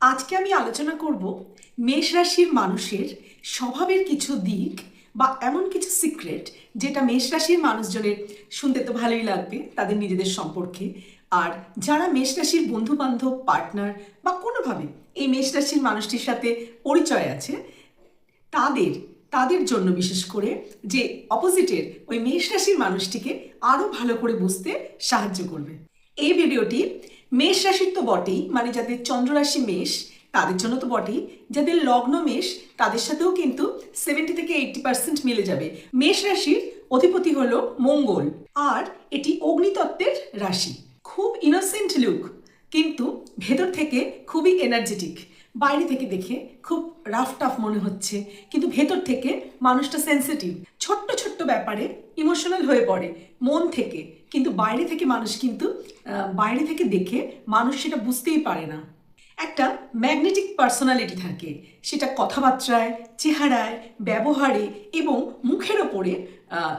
আজকে আমি আলোচনা করব মেষ রাশির মানুষের স্বভাবের কিছু দিক বা এমন কিছু সিক্রেট যেটা মেষ রাশির মানুষজনের শুনতে তো ভালোই লাগবে, তাদের নিজেদের সম্পর্কে। আর যারা মেষ রাশির বন্ধু বান্ধব পার্টনার বা কোনোভাবে এই মেষ রাশির মানুষটির সাথে পরিচয় আছে, তাদের তাদের জন্য বিশেষ করে যে অপোজিটের ওই মেষ রাশির মানুষটিকে আরও ভালো করে বুঝতে সাহায্য করবে। এই ভিডিওটি মেষ রাশির তো বটেই মানে যাদের চন্দ্ররাশি মেষ, তাদের জন্য তো বটেই। যাদের লগ্ন মেষ, তাদের সাথেও কিন্তু সেভেন্টি থেকে এইটটি পার্সেন্ট মিলে যাবে। মেষ রাশির অধিপতি হল মঙ্গল, আর এটি অগ্নিতত্ত্বের রাশি। খুব ইনোসেন্ট লুক কিন্তু ভেতর থেকে খুবই এনার্জেটিক বাইরে থেকে দেখে খুব রাফ টাফ মনে হচ্ছে, কিন্তু ভেতর থেকে মানুষটা সেন্সিটিভ ছোট্ট ছোট্ট ব্যাপারে ইমোশনাল হয়ে পড়ে, মন থেকে। কিন্তু বাইরে থেকে মানুষ কিন্তু বাইরে থেকে দেখে মানুষ সেটা বুঝতেই পারে না। একটা ম্যাগনেটিক পার্সোনালিটি থাকে। সেটা কথাবার্তায়, চেহারায়, ব্যবহারে এবং মুখের ওপরে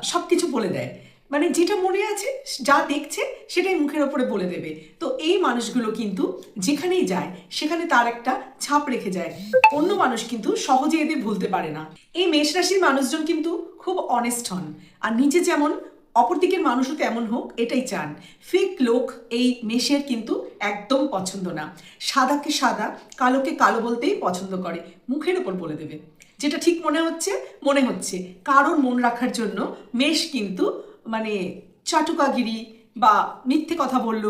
সব কিছু বলে দেয়। মানে যেটা মনে আছে, যা দেখছে, সেটাই মুখের ওপরে বলে দেবে। তো এই মানুষগুলো কিন্তু যেখানেই যায়, সেখানে তার একটা ছাপ রেখে যায়। অন্য মানুষ কিন্তু সহজে এদের ভুলতে পারে না। এই মেষ রাশির মানুষজন কিন্তু খুব অনেস্ট হন। আর নিজে যেমন অপরদিকের মানুষও তেমন হোক, এটাই চান। ফিক লোক এই মেশের কিন্তু একদম পছন্দ না। সাদাকে সাদা, কালোকে কালো বলতেই পছন্দ করে। মুখের ওপর বলে দেবে। যেটা ঠিক মনে হচ্ছে মনে হচ্ছে। কারোর মন রাখার জন্য মেষ কিন্তু মানে চাটুকাগিরি বা মিথ্যে কথা বলল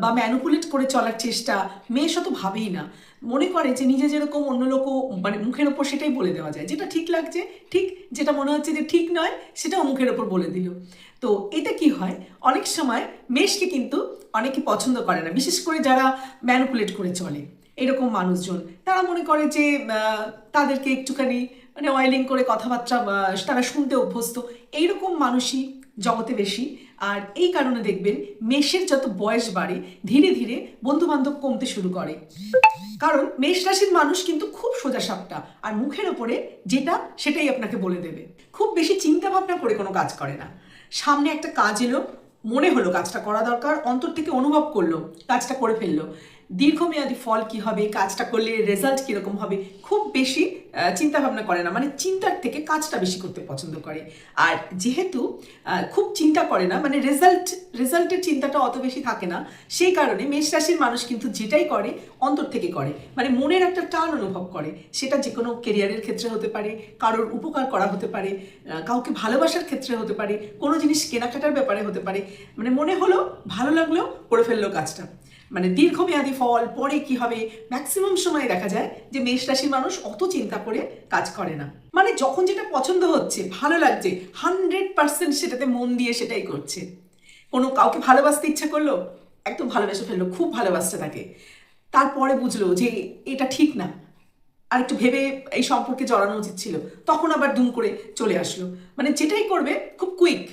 বা ম্যানুপুলেট করে চলার চেষ্টা, মেয়ে অত ভাবেই না। মনে করে যে নিজে যেরকম অন্য লোকও মানে মুখের ওপর সেটাই বলে দেওয়া যায়। যেটা ঠিক লাগছে, ঠিক, যেটা মনে হচ্ছে যে ঠিক নয়, সেটাও মুখের ওপর বলে দিল। তো এতে কি হয়? অনেক সময় মেষকে কিন্তু অনেকে পছন্দ করে না, বিশেষ করে যারা ম্যানুপুলেট করে চলে, এরকম মানুষজন। তারা মনে করে যে তাদেরকে একটুখানি মানে অয়েলিং করে কথাবার্তা তারা শুনতে অভ্যস্ত। এইরকম মানুষই জগতে বেশি আর এই কারণে দেখবেন মেষের যত বয়স বাড়ে, ধীরে ধীরে বন্ধুবান্ধব কমতে শুরু করে। কারণ মেষ রাশির মানুষ কিন্তু খুব সোজা সাপটা আর মুখের ওপরে যেটা সেটাই আপনাকে বলে দেবে। খুব বেশি চিন্তা ভাবনা করে কোনো কাজ করে না। সামনে একটা কাজ এলো, মনে হলো কাজটা করা দরকার, অন্তর থেকে অনুভব করল, কাজটা করে ফেলল। দীর্ঘমেয়াদী ফল কি হবে, কাজটা করলে রেজাল্ট কীরকম হবে, খুব বেশি চিন্তা ভাবনা করে না। মানে চিন্তার থেকে কাজটা বেশি করতে পছন্দ করে। আর যেহেতু খুব চিন্তা করে না মানে রেজাল্ট রেজাল্টের চিন্তাটা অত বেশি থাকে না, সেই কারণে মেষ রাশির মানুষ কিন্তু যেটাই করে, অন্তর থেকে করে। মানে মনের একটা টান অনুভব করে। সেটা যে কোনো কেরিয়ারের ক্ষেত্রে হতে পারে, কারোর উপকার করা হতে পারে কাউকে ভালোবাসার ক্ষেত্রে হতে পারে, কোনো জিনিস কেনাকাটার ব্যাপারে হতে পারে। মানে মনে হলো, ভালো লাগল, করে ফেলল কাজটা। মানে দীর্ঘমেয়াদী ফল, পরে কি হবে? ম্যাক্সিমাম সময় দেখা যায় যে মেষ রাশির মানুষ অত চিন্তা করে কাজ করে না। মানে যখন যেটা পছন্দ হচ্ছে, ভালো লাগছে হান্ড্রেড পার্সেন্ট সেটাতে মন দিয়ে সেটাই করছে। কোনো কাউকে ভালোবাসতে ইচ্ছা করল? একদম ভালোবেসে ফেলল, খুব ভালোবাসতে থাকে। তারপরে বুঝলো যে এটা ঠিক না। আর একটু ভেবে এই সম্পর্কে জড়ানো উচিত ছিল। তখন আবার দুম করে চলে আসলো। মানে যেটাই করবে, খুব কুইক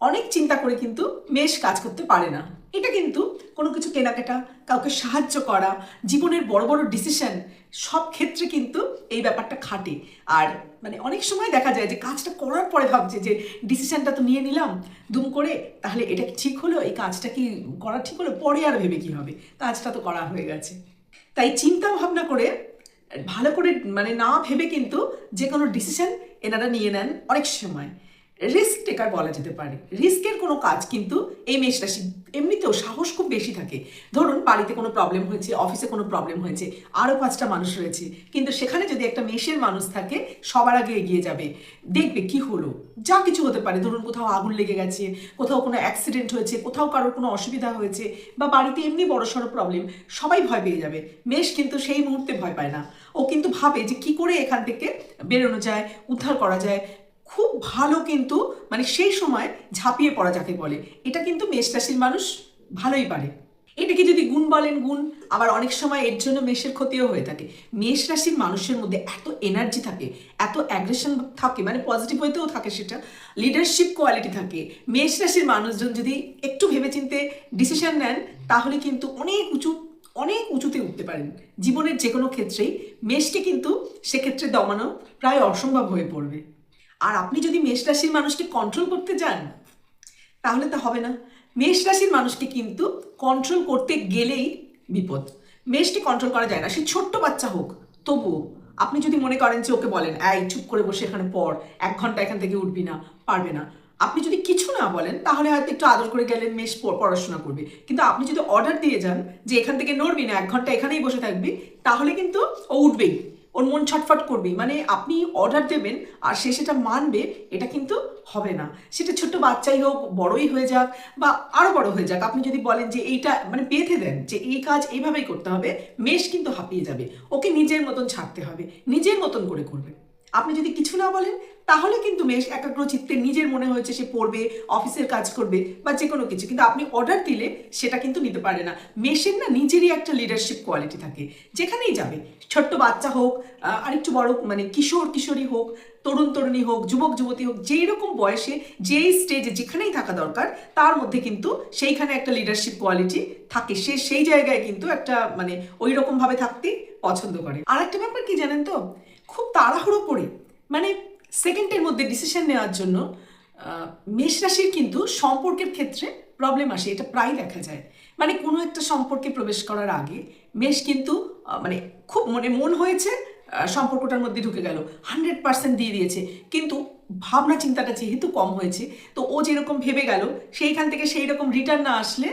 অনেক চিন্তা করে কিন্তু মেষ কাজ করতে পারে না। এটা কিন্তু কোনো কিছু কেনাকাটা, কাউকে সাহায্য করা, জীবনের বড় বড় ডিসিশন সব ক্ষেত্রে কিন্তু এই ব্যাপারটা খাটে। আর মানে অনেক সময় দেখা যায় যে কাজটা করার পরে ভাবছে যে ডিসিশনটা তো নিয়ে নিলাম, দুম করে, তাহলে এটা ঠিক হলো? এই কাজটা কি করা ঠিক হলো? পরে আর ভেবে কি হবে? কাজটা তো করা হয়ে গেছে। তাই চিন্তা ভাবনা করে, ভালো করে মানে না ভেবে কিন্তু যে কোনো ডিসিশন এনারা নিয়ে নেন অনেক সময়। রিস্ক টেকার বলা যেতে পারে। রিস্কের কোনো কাজ কিন্তু এই মেষ রাশি এমনিতেও সাহস খুব বেশি থাকে। ধরুন, বাড়িতে কোনো প্রবলেম হয়েছে অফিসে কোনো প্রবলেম হয়েছে আরও পাঁচটা মানুষ রয়েছে। কিন্তু সেখানে যদি একটা মেষের মানুষ থাকে, সবার আগে এগিয়ে যাবে। দেখবে কি হলো? যা কিছু হতে পারে। ধরুন, কোথাও আগুন লেগে গেছে, কোথাও কোনো অ্যাক্সিডেন্ট হয়েছে, কোথাও কারোর কোনো অসুবিধা হয়েছে, বা বাড়িতে এমনি বড় সড়ো প্রবলেম সবাই ভয় পেয়ে যাবে। মেষ কিন্তু সেই মুহূর্তে ভয় পায় না। ও কিন্তু ভাবে যে কি করে এখান থেকে বেরোনো যায়, উদ্ধার করা যায় খুব ভালো কিন্তু মানে সেই সময় ঝাঁপিয়ে পড়া যাকে বলে। এটা কিন্তু মেষ রাশির মানুষ ভালোই পারে। এটাকে যদি গুণ বলেন, গুণ, আবার অনেক সময় এর জন্য মেষের ক্ষতিও হয়ে থাকে। মেষ রাশির মানুষের মধ্যে এত এনার্জি থাকে, এত অ্যাগ্রেশন থাকে মানে পজিটিভ হইতেও থাকে সেটা লিডারশিপ কোয়ালিটি থাকে। মেষ রাশির মানুষজন যদি একটু ভেবেচিন্তে ডিসিশন নেন, তাহলে কিন্তু অনেক উঁচু, অনেক উঁচুতে উঠতে পারেন। জীবনের যে কোনো ক্ষেত্রেই মেষকে কিন্তু সেক্ষেত্রে দমানো প্রায় অসম্ভব হয়ে পড়বে। আর আপনি যদি মেষ রাশির মানুষকে কন্ট্রোল করতে যান তাহলে তো হবে না। মেষ রাশির মানুষকে কিন্তু কন্ট্রোল করতে গেলেই বিপদ। মেষকে কন্ট্রোল করা যায় না। সে ছোট্ট বাচ্চা হোক, তবুও আপনি যদি মনে করেন যে ওকে বলেন, এই, চুপ করে বসে এখানে পড়, এক ঘণ্টা এখান থেকে উঠবি না, পারবে না। আপনি যদি কিছু না বলেন, তাহলে হয়তো একটু আদর করে গেলেন, মেষ পড়াশোনা করবে। কিন্তু আপনি যদি অর্ডার দিয়ে যান যে এখান থেকে নড়বি না, এক ঘণ্টা এখানেই বসে থাকবি, তাহলে কিন্তু ও উঠবেই। ওর মন ছটফট করবেই। মানে আপনি অর্ডার দেবেন, আর সে সেটা মানবে, এটা কিন্তু হবে না। সেটা ছোট্ট বাচ্চাই হোক, বড়ই হয়ে যাক, বা আরও বড় হয়ে যাক। আপনি যদি বলেন যে এইটা মানে বেঁধে দেন যে এই কাজ এইভাবেই করতে হবে, মেষ কিন্তু হাঁপিয়ে যাবে। ওকে নিজের মতন ছাড়তে হবে। নিজের মতন করে করবে আপনি যদি কিছু না বলেন, তাহলে কিন্তু মেষ একাগ্র চিত্তে নিজের মনে হয়েছে সে পড়বে, অফিসের কাজ করবে বা যে কোনো কিছু। কিন্তু আপনি অর্ডার দিলে সেটা কিন্তু নিতে পারে না। মেষের না নিজেরই একটা লিডারশিপ কোয়ালিটি থাকে। যেখানেই যাবে, ছোট্ট বাচ্চা হোক আরেকটু বড় মানে কিশোর, কিশোরী হোক, তরুণ, তরুণী হোক, যুবক, যুবতী হোক যেই রকম বয়সে, যেই স্টেজে যেখানেই থাকা দরকার, তার মধ্যে কিন্তু সেইখানে একটা লিডারশিপ কোয়ালিটি থাকে। সে সেই জায়গায় কিন্তু একটা মানে ওই রকম ভাবে থাকতে পছন্দ করে। আর একটা ব্যাপার কি জানেন তো? খুব তাড়াহুড়ো করে মানে সেকেন্ডের মধ্যে ডিসিশন নেওয়ার জন্য মেষ রাশির কিন্তু সম্পর্কের ক্ষেত্রে প্রবলেম আসে, এটা প্রায় দেখা যায়। মানে কোনো একটা সম্পর্কে প্রবেশ করার আগে মেষ কিন্তু মানে খুব মানে মন হয়েছে সম্পর্কটার মধ্যে ঢুকে গেল হান্ড্রেড পার্সেন্ট দিয়ে দিয়েছে, কিন্তু ভাবনা চিন্তাটা যেহেতু কম হয়েছে, তো ও যেরকম ভেবে গেল, সেইখান থেকে সেই রকম রিটার্ন না আসলে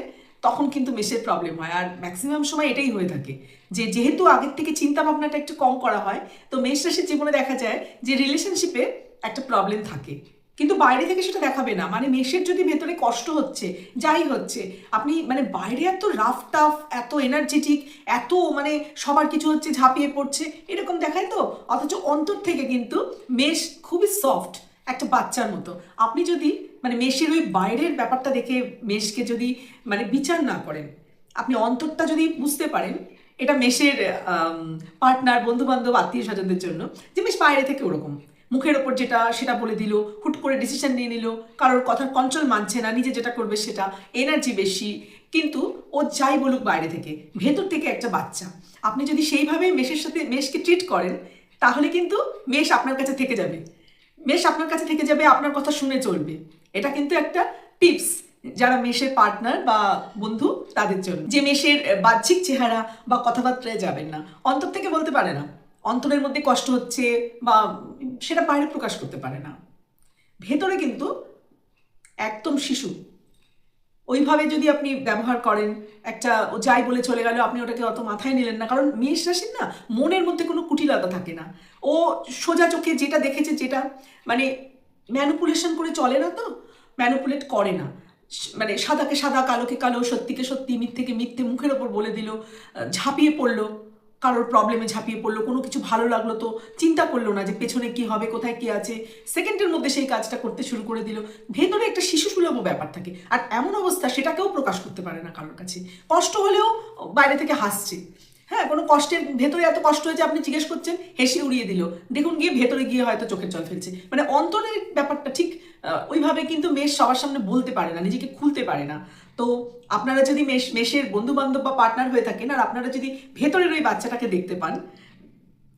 তখন কিন্তু মেসের প্রবলেম হয়। আর ম্যাক্সিমাম সময় এটাই হয়ে থাকে যে, যেহেতু আগের থেকে চিন্তা ভাবনাটা একটু কম করা হয়, তো মেষ রাশির জীবনে দেখা যায় যে রিলেশনশিপে একটা প্রবলেম থাকে। কিন্তু বাইরে থেকে সেটা দেখাবে না। মানে মেষের যদি ভেতরে কষ্ট হচ্ছে, যাই হচ্ছে, আপনি মানে বাইরে এত রাফ টাফ এত এনার্জেটিক এত মানে সবার কিছু হচ্ছে ঝাঁপিয়ে পড়ছে, এরকম দেখায় তো? অথচ অন্তর থেকে কিন্তু মেষ খুবই সফট একটা বাচ্চার মতো। আপনি যদি মানে মেষের ওই বাইরের ব্যাপারটা দেখে মেষকে যদি মানে বিচার না করেন, আপনি অন্তরটা যদি বুঝতে পারেন, এটা মেষের পার্টনার বন্ধু বান্ধব আত্মীয় স্বজনদের জন্য, যে মেষ বাইরে থেকে ওরকম। মুখের ওপর যেটা, সেটা বলে দিল, হুট করে ডিসিশন নিয়ে নিল, কারোর কথার কন্ট্রোল মানছে না, নিজে যেটা করবে সেটা এনার্জি বেশি, কিন্তু ও যাই বলুক বাইরে থেকে, ভেতর থেকে একটা বাচ্চা। আপনি যদি সেইভাবে মেষের সাথে, মেষকে ট্রিট করেন, তাহলে কিন্তু মেষ আপনার কাছে থেকে যাবে। মেষ আপনার কাছে থেকে যাবে, আপনার কথা শুনে চলবে। এটা কিন্তু একটা টিপস যারা মেষের পার্টনার বা বন্ধু তাদের জন্য। যে মেষের বাহ্যিক চেহারা বা কথাবার্তায় যাবেন না, অন্তর থেকে বলতে পারে না। অন্তরের মধ্যে কষ্ট হচ্ছে বা সেটা বাইরে প্রকাশ করতে পারে না। ভেতরে কিন্তু একদম শিশু। ওইভাবে যদি আপনি ব্যবহার করেন, একটা ও যাই বলে চলে গেল, আপনি ওটাকে অত মাথায় নিলেন না। কারণ মেষ রাশির না মনের মধ্যে কোনো কুটিলতা থাকে না। ও সোজা চোখে যেটা দেখেছে, যেটা মানে ম্যানুপুলেশন করে চলে না তো? ম্যানুপুলেট করে না। মানে সাদাকে সাদা, কালোকে কালো, সত্যিকে সত্যি, মিথ্যেকে মিথ্যে মুখের ওপর বলে দিল ঝাঁপিয়ে পড়ল, কারোর প্রবলেমে ঝাঁপিয়ে পড়ল, কোনো কিছু ভালো লাগল তো চিন্তা করল না যে পেছনে কি হবে, কোথায় কি আছে। সেকেন্ডের মধ্যে সেই কাজটা করতে শুরু করে দিল। ভেতরে একটা শিশু সুলভ ব্যাপার থাকে আর এমন অবস্থা সেটাকেও প্রকাশ করতে পারে না কারোর কাছে। কষ্ট হলেও বাইরে থেকে হাসছে। হ্যাঁ কোনো কষ্টের ভেতরে এত কষ্ট হয়েছে, আপনি জিজ্ঞেস করছেন, হেসে উড়িয়ে দিল। দেখুন, গিয়ে ভেতরে গিয়ে হয়তো চোখের জল ফেলছে। মানে অন্তরের ব্যাপারটা ঠিক ওইভাবে কিন্তু মেষ সবার সামনে বলতে পারে না, নিজেকে খুলতে পারে না। তো আপনারা যদি মেষ, মেষের বন্ধু বান্ধব বা পার্টনার হয়ে থাকেন, আর আপনারা যদি ভেতরের ওই বাচ্চাটাকে দেখতে পান,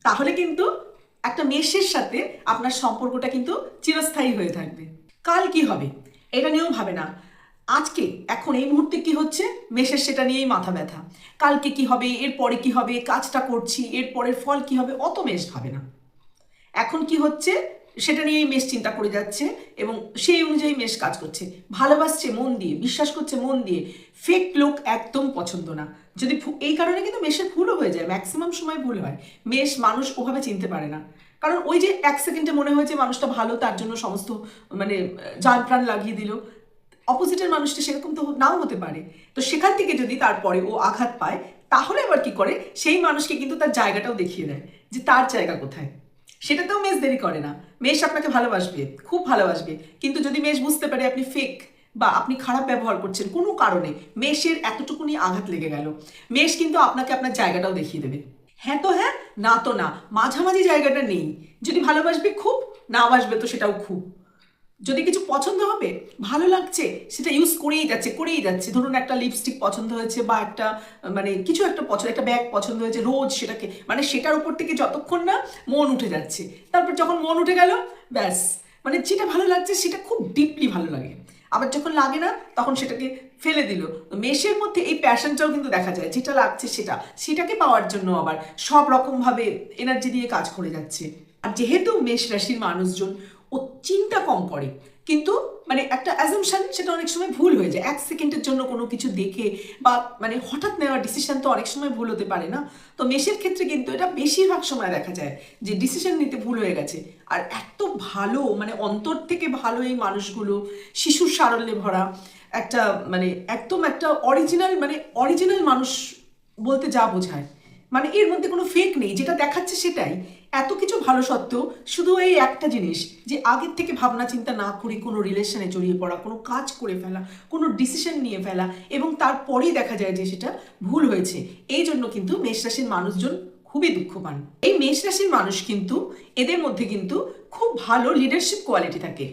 তাহলে কিন্তু একটা মেষের সাথে আপনার সম্পর্কটা কিন্তু চিরস্থায়ী হয়ে থাকবে। কাল কি হবে? এটা নিয়েও ভাবে না। আজকে, এখন এই মুহূর্তে কি হচ্ছে? মেষের সেটা নিয়েই মাথা ব্যথা। কালকে কি হবে? এরপরে কি হবে? কাজটা করছি এর পরের ফল কি হবে? অত মেষ ভাবে না। এখন কি হচ্ছে? সেটা নিয়েই মেষ চিন্তা করে যাচ্ছে এবং সেই অনুযায়ী মেষ কাজ করছে। ভালোবাসছে মন দিয়ে, বিশ্বাস করছে মন দিয়ে। ফেক লোক একদম পছন্দ না। যদি এই কারণে কিন্তু মেষের ভুলও হয়ে যায়। ম্যাক্সিমাম সময় ভুল হয়। মেষ মানুষ ওভাবে চিনতে পারে না। কারণ ওই যে এক সেকেন্ডে মনে হয়েছে মানুষটা ভালো, তার জন্য সমস্ত মানে যান প্রাণ লাগিয়ে দিল। অপোজিটের মানুষটা সেরকম তো নাও হতে পারে। তো সেখান থেকে যদি তারপরে ও আঘাত পায়, তাহলে আবার কি করে? সেই মানুষকে কিন্তু তার জায়গাটাও দেখিয়ে দেয় যে তার জায়গা কোথায়। সেটাতেও মেষ দেরি করে না। মেষ আপনাকে ভালোবাসবে, খুব ভালোবাসবে। কিন্তু যদি মেষ বুঝতে পারে আপনি ফেক বা আপনি খারাপ ব্যবহার করছেন কোনো কারণে, মেষের এতটুকুনি আঘাত লেগে গেল। মেষ কিন্তু আপনাকে আপনার জায়গাটাও দেখিয়ে দেবে। হ্যাঁ তো হ্যাঁ না তো না। মাঝামাঝি জায়গাটা নেই। যদি ভালোবাসবে খুব না বাসবে তো সেটাও খুব। যদি কিছু পছন্দ হবে, ভালো লাগছে, সেটা ইউজ করেই যাচ্ছে করেই যাচ্ছে। ধরুন একটা লিপস্টিক পছন্দ হয়েছে বা একটা মানে কিছু একটা পছন্দ, একটা ব্যাগ পছন্দ হয়েছে, রোজ সেটাকে মানে সেটার উপর থেকে যতক্ষণ না মন উঠে যাচ্ছে। তারপর যখন মন উঠে গেল, ব্যাস। মানে যেটা ভালো লাগছে, সেটা খুব ডিপলি ভালো লাগে। আবার যখন লাগে না, তখন সেটাকে ফেলে দিল। মেষের মধ্যে এই প্যাশনটাও কিন্তু দেখা যায়। যেটা লাগছে সেটা। সেটাকে পাওয়ার জন্য আবার সব রকমভাবে এনার্জি দিয়ে কাজ করে যাচ্ছে। আর যেহেতু মেষ রাশির মানুষজন ও চিন্তা কম করে। কিন্তু মানে একটা অ্যাজামশন সেটা অনেক সময় ভুল হয়ে যায়। এক সেকেন্ডের জন্য কোনো কিছু দেখে বা মানে হঠাৎ নেওয়া ডিসিশন তো অনেক সময় ভুল হতে পারে না। তো মেশের ক্ষেত্রে কিন্তু এটা বেশিরভাগ সময় দেখা যায় যে ডিসিশন নিতে ভুল হয়ে গেছে। আর এত ভালো মানে অন্তর থেকে ভালো এই মানুষগুলো, শিশুর সারল্যে ভরা একটা মানে একদম একটা অরিজিনাল মানে অরিজিনাল মানুষ বলতে যা বোঝায়। মানে এর মধ্যে কোনো ফেক নেই। যেটা দেখাচ্ছে সেটাই। এত কিছু ভালো সত্ত্বেও শুধু এই একটা জিনিস, যে আগের থেকে ভাবনা চিন্তা না করে কোনো রিলেশনে জড়িয়ে পড়া, কোনো কাজ করে ফেলা, কোনো ডিসিশন নিয়ে ফেলা এবং তারপরেই দেখা যায় যে সেটা ভুল হয়েছে। এই জন্য কিন্তু মেষ রাশির মানুষজন খুবই দুঃখ পান এই মেষ রাশির মানুষ কিন্তু এদের মধ্যে কিন্তু খুব ভালো লিডারশিপ কোয়ালিটি থাকে।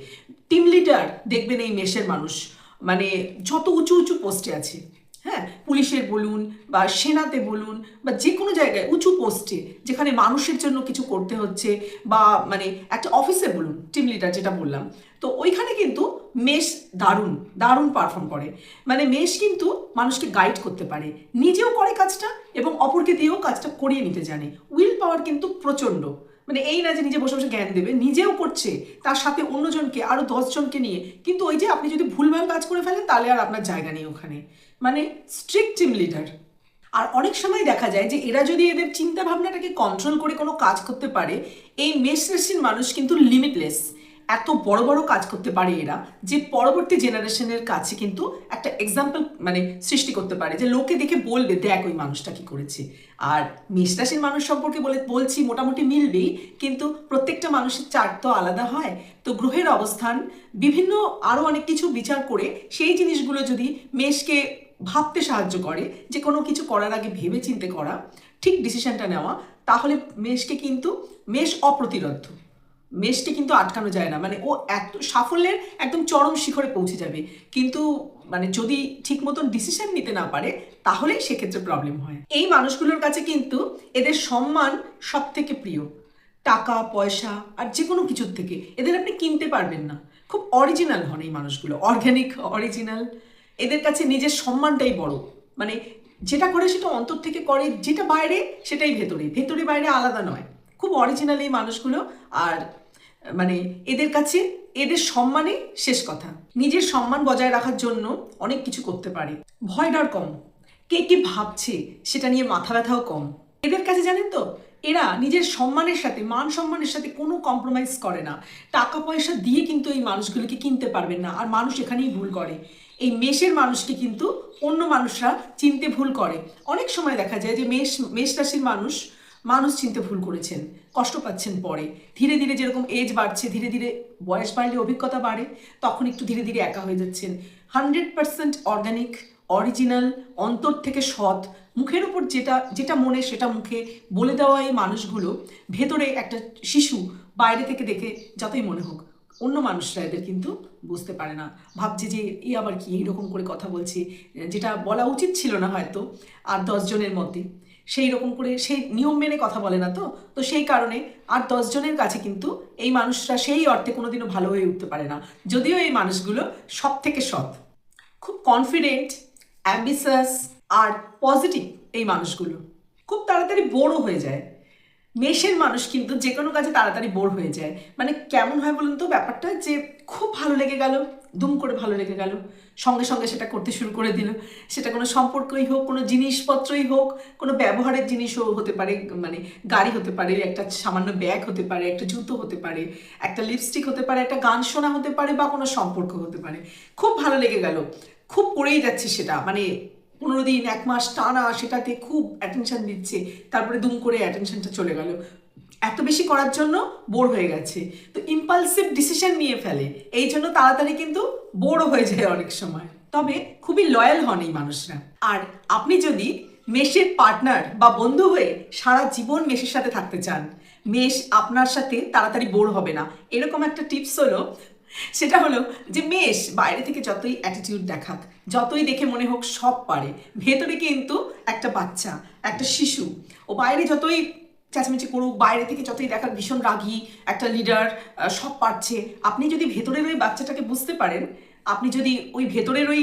টিম লিডার দেখবেন এই মেষের মানুষ। মানে যত উঁচু উঁচু পোস্টে আছে হ্যাঁ পুলিশের বলুন বা সেনাতে বলুন বা যে কোনো জায়গায় উঁচু পোস্টে যেখানে মানুষের জন্য কিছু করতে হচ্ছে বা মানে একটা অফিসে বলুন টিম লিডার যেটা বললাম, তো ওইখানে কিন্তু মেষ দারুণ দারুণ পারফর্ম করে। মানে মেষ কিন্তু মানুষকে গাইড করতে পারে, নিজেও করে কাজটা এবং অপরকে দিয়েও কাজটা করিয়ে নিতে জানে। উইল পাওয়ার কিন্তু প্রচণ্ড। মানে এই না যে নিজে বসে বসে জ্ঞান দেবে, নিজেও করছে, তার সাথে অন্যজনকে আরও দশজনকে নিয়ে। কিন্তু ওই যে আপনি যদি ভুলভাল কাজ করে ফেলেন, তাহলে আর আপনার জায়গা নেই ওখানে। মানে স্ট্রিক্ট টিম লিডার আর অনেক সময় দেখা যায় যে এরা যদি এদের চিন্তা ভাবনাটাকে কন্ট্রোল করে কোনো কাজ করতে পারে, এই মেষ রাশির মানুষ কিন্তু লিমিটলেস এত বড় বড় কাজ করতে পারে এরা, যে পরবর্তী জেনারেশনের কাছে কিন্তু একটা এক্সাম্পল মানে সৃষ্টি করতে পারে, যে লোকে দেখে বলবে, দেখ, ওই মানুষটা কি করেছে। আর মেষ রাশির মানুষ সম্পর্কে বলে, বলছি, মোটামুটি মিলবেই, কিন্তু প্রত্যেকটা মানুষের চার্ট তো আলাদা হয়। তো গ্রহের অবস্থান, বিভিন্ন আরও অনেক কিছু বিচার করে, সেই জিনিসগুলো যদি মেষকে ভাবতে সাহায্য করে যে কোনো কিছু করার আগে ভেবে চিন্তে করা, ঠিক ডিসিশনটা নেওয়া, তাহলে মেষকে কিন্তু, মেষ অপ্রতিরোধ্য। মেষকে কিন্তু আটকানো যায় না। মানে ও এত, সাফল্যের একদম চরম শিখরে পৌঁছে যাবে। কিন্তু মানে যদি ঠিক মতন ডিসিশন নিতে না পারে, তাহলেই সেক্ষেত্রে প্রবলেম হয়। এই মানুষগুলোর কাছে কিন্তু এদের সম্মান সব থেকে প্রিয়। টাকা, পয়সা আর যে কোনো কিছুর থেকে। এদের আপনি কিনতে পারবেন না। খুব অরিজিনাল হন এই মানুষগুলো। অর্গ্যানিক অরিজিনাল এদের কাছে নিজের সম্মানটাই বড়। মানে যেটা করে সেটা অন্তর থেকে করে, যেটা বাইরে সেটাই ভেতরে। ভেতরে বাইরে আলাদা নয়। খুব অরিজিনাল এই মানুষগুলো আর মানে এদের কাছে এদের সম্মানে শেষ কথা। নিজের সম্মান বজায় রাখার জন্য অনেক কিছু করতে পারে। ভয় ডর কম। কে কি ভাবছে সেটা নিয়ে মাথা ব্যথাও কম। এদের কাছে জানেন তো, এরা নিজের সম্মানের সাথে, মান সম্মানের সাথে কোনো কম্প্রোমাইজ করে না। টাকা পয়সা দিয়ে কিন্তু এই মানুষগুলোকে কিনতে পারবেন না। আর মানুষ এখানেই ভুল করে। এই মেষের মানুষকে কিন্তু অন্য মানুষরা চিনতে ভুল করে। অনেক সময় দেখা যায় যে মেষ মেষ রাশির মানুষ মানুষ চিনতে ভুল করেছেন, কষ্ট পাচ্ছেন পরে। ধীরে ধীরে যেরকম এজ বাড়ছে, ধীরে ধীরে বয়স বাড়লে অভিজ্ঞতা বাড়ে, তখন একটু ধীরে ধীরে একা হয়ে যাচ্ছেন। হান্ড্রেড পার্সেন্ট অর্গানিক অরিজিনাল অন্তর থেকে সৎ, মুখের উপর যেটা যেটা মনে সেটা মুখে বলে দেওয়া এই মানুষগুলো, ভেতরে একটা শিশু বাইরে থেকে দেখে যতই মনে হোক অন্য মানুষরা এদের কিন্তু বুঝতে পারে না। ভাবছে যে এই আবার কি? এইরকম করে কথা বলছে, যেটা বলা উচিত ছিল না হয়তো আর দশজনের মধ্যে। সেই রকম করে, সেই নিয়ম মেনে কথা বলে না তো। তো সেই কারণে আর দশজনের কাছে কিন্তু এই মানুষরা সেই অর্থে কোনোদিনও ভালো হয়ে উঠতে পারে না। যদিও এই মানুষগুলো সব থেকে সৎ। খুব কনফিডেন্ট অ্যাম্বিসাস আর পজিটিভ এই মানুষগুলো। খুব তাড়াতাড়ি বড় হয়ে যায়। মেষের মানুষ কিন্তু যে কোনো কাজে তাড়াতাড়ি বোর হয়ে যায়। মানে কেমন হয় বলুন তো ব্যাপারটা যে খুব ভালো লেগে গেল, দুম করে ভালো লেগে গেল, সঙ্গে সঙ্গে সেটা করতে শুরু করে দিল। সেটা কোনো সম্পর্কই হোক, কোনো জিনিসপত্রই হোক, কোনো ব্যবহারের জিনিসও হতে পারে মানে গাড়ি হতে পারে, একটা সামান্য ব্যাগ হতে পারে, একটা জুতো হতে পারে, একটা লিপস্টিক হতে পারে, একটা গান শোনা হতে পারে বা কোনো সম্পর্ক হতে পারে। খুব ভালো লেগে গেল। খুব পড়েই যাচ্ছে সেটা মানে পনেরো দিন, এক মাস টানা সেটাতে খুব অ্যাটেনশন দিচ্ছে। তারপরে দুম করে অ্যাটেনশনটা চলে গেল। এত বেশি করার জন্য বোর হয়ে গেছে। তো ইম্পালসিভ ডিসিশন নিয়ে ফেলে। এই জন্য তাড়াতাড়ি কিন্তু বোরও হয়ে যায় অনেক সময়। তবে খুবই লয়াল হন এই মানুষরা। আর আপনি যদি মেষের পার্টনার বা বন্ধু হয়ে সারা জীবন মেষের সাথে থাকতে চান মেষ আপনার সাথে তাড়াতাড়ি বোর হবে না। এরকম একটা টিপস হলো সেটা হলো যে মেষ বাইরে থেকে যতই অ্যাটিটিউড দেখাক, যতই দেখে মনে হোক সব পারে, ভেতরে কিন্তু একটা বাচ্চা, একটা শিশু। ও বাইরে যতই চেঁচামেচি করুক, বাইরে থেকে যতই দেখাক, ভীষণ রাগী একটা লিডার সব পারছে। আপনি যদি ভেতরের ওই বাচ্চাটাকে বুঝতে পারেন আপনি যদি ওই ভেতরের ওই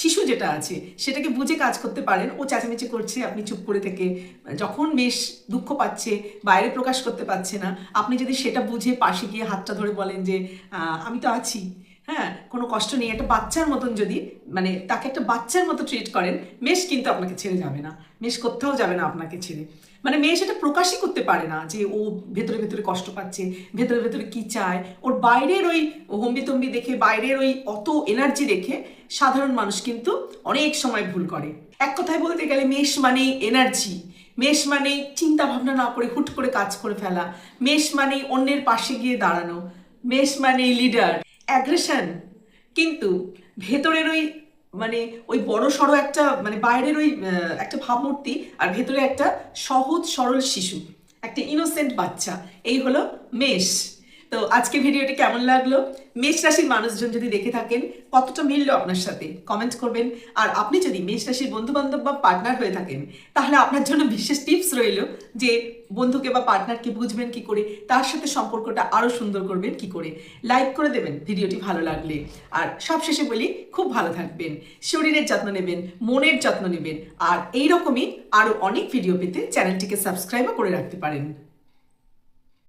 শিশু যেটা আছে, সেটাকে বুঝে কাজ করতে পারেন, ও চেঁচামেচি করছে, আপনি চুপ করে থেকে, যখন বেশ দুঃখ পাচ্ছে, বাইরে প্রকাশ করতে পারছে না, আপনি যদি সেটা বুঝে পাশে গিয়ে হাতটা ধরে বলেন যে আমি তো আছি হ্যাঁ কোনো কষ্ট নেই। একটা বাচ্চার মতন যদি মানে তাকে একটা বাচ্চার মতো ট্রিট করেন, মেষ কিন্তু আপনাকে ছেড়ে যাবে না। মেষ কোথাও যাবে না আপনাকে ছেড়ে। মানে মেয়ে সেটা প্রকাশই করতে পারে না যে ও ভেতরে ভেতরে কষ্ট পাচ্ছে, ভেতরে ভেতরে কি চায়। ওর বাইরের ওই হম্বি তম্বি দেখে, বাইরের ওই অত এনার্জি দেখে সাধারণ মানুষ কিন্তু অনেক সময় ভুল করে। এক কথায় বলতে গেলে মেষ মানে এনার্জি মেষ মানে চিন্তা ভাবনা না করে হুট করে কাজ করে ফেলা। মেষ মানে অন্যের পাশে গিয়ে দাঁড়ানো। মেষ মানে লিডার অ্যাগ্রেশন কিন্তু ভেতরের ওই মানে ওই বড় সড়ো একটা মানে বাইরের ওই একটা ভাবমূর্তি আর ভেতরে একটা সহজ সরল শিশু, একটা ইনোসেন্ট বাচ্চা, এই হলো মেষ। তো আজকে ভিডিওটি কেমন লাগল? মেষ রাশির মানুষজন যদি দেখে থাকেন, কতটা মিললো আপনার সাথে কমেন্ট করবেন। আর আপনি যদি মেষ রাশির বন্ধু বান্ধব বা পার্টনার হয়ে থাকেন, তাহলে আপনার জন্য বিশেষ টিপস রইল যে বন্ধুকে বা পার্টনারকে বুঝবেন কি করে, তার সাথে সম্পর্কটা আরও সুন্দর করবেন কি করে। লাইক করে দেবেন ভিডিওটি ভালো লাগলে। আর সবশেষে বলি, খুব ভালো থাকবেন, শরীরের যত্ন নেবেন, মনের যত্ন নেবেন। আর এই রকমই আরও অনেক ভিডিও পেতে চ্যানেলটিকে সাবস্ক্রাইবও করে রাখতে পারেন।